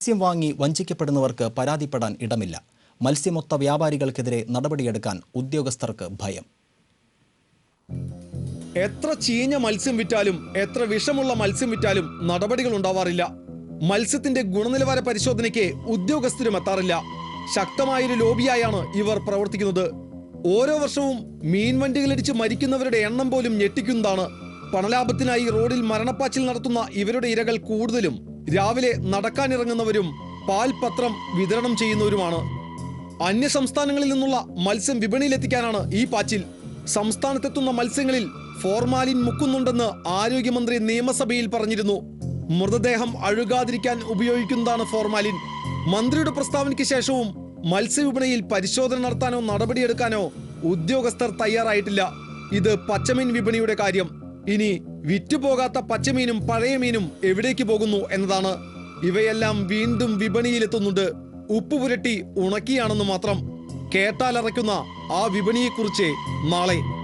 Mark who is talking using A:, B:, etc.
A: മത്സ്യം വാങ്ങി വഞ്ചിക്കപ്പെടുന്നവർക്ക് പരാതിപ്പെടാൻ ഇടമില്ല. മത്സ്യമൊത്ത വ്യാപാരികൾക്കെതിരെ നടപടിയെടുക്കാൻ ഉദ്യോഗസ്ഥർക്ക് ഭയം.
B: എത്ര ചീഞ്ഞ മത്സ്യം വിറ്റാലും എത്ര വിഷമുള്ള മത്സ്യം വിറ്റാലും നടപടികൾ ഉണ്ടാവാറില്ല. മത്സ്യത്തിന്റെ ഗുണനിലവാര പരിശോധനയ്ക്ക് ഉദ്യോഗസ്ഥരും എത്താറില്ല. ശക്തമായൊരു ലോബിയായാണ് ഇവർ പ്രവർത്തിക്കുന്നത്. ഓരോ വർഷവും മീൻവണ്ടികളിടിച്ച് മരിക്കുന്നവരുടെ എണ്ണം പോലും ഞെട്ടിക്കുന്നതാണ്. പണലാഭത്തിനായി റോഡിൽ മരണപ്പാച്ചിൽ നടത്തുന്ന ഇവരുടെ ഇരകൾ കൂടുതലും രാവിലെ നടക്കാനിറങ്ങുന്നവരും പാൽപത്രം വിതരണം ചെയ്യുന്നവരുമാണ്. അന്യ സംസ്ഥാനങ്ങളിൽ നിന്നുള്ള മത്സ്യം വിപണിയിലെത്തിക്കാനാണ് ഈ പാച്ചിൽ. സംസ്ഥാനത്തെത്തുന്ന മത്സ്യങ്ങളിൽ ഫോർമാലിൻ മുക്കുന്നുണ്ടെന്ന് ആരോഗ്യമന്ത്രി നിയമസഭയിൽ പറഞ്ഞിരുന്നു. മൃതദേഹം അഴുകാതിരിക്കാൻ ഉപയോഗിക്കുന്നതാണ് ഫോർമാലിൻ. മന്ത്രിയുടെ പ്രസ്താവനയ്ക്ക് ശേഷവും മത്സ്യവിപണിയിൽ പരിശോധന നടത്താനോ നടപടിയെടുക്കാനോ ഉദ്യോഗസ്ഥർ തയ്യാറായിട്ടില്ല. ഇത് പച്ചമീൻ വിപണിയുടെ കാര്യം. ഇനി വിറ്റുപോകാത്ത പച്ചമീനും പഴയ മീനും എവിടേക്ക് പോകുന്നു എന്നതാണ്. ഇവയെല്ലാം വീണ്ടും വിപണിയിലെത്തുന്നുണ്ട്. ഉപ്പ് പുരട്ടി ഉണക്കിയാണെന്ന് മാത്രം കേട്ടാലറയ്ക്കുന്ന ആ വിപണിയെക്കുറിച്ച് നാളെ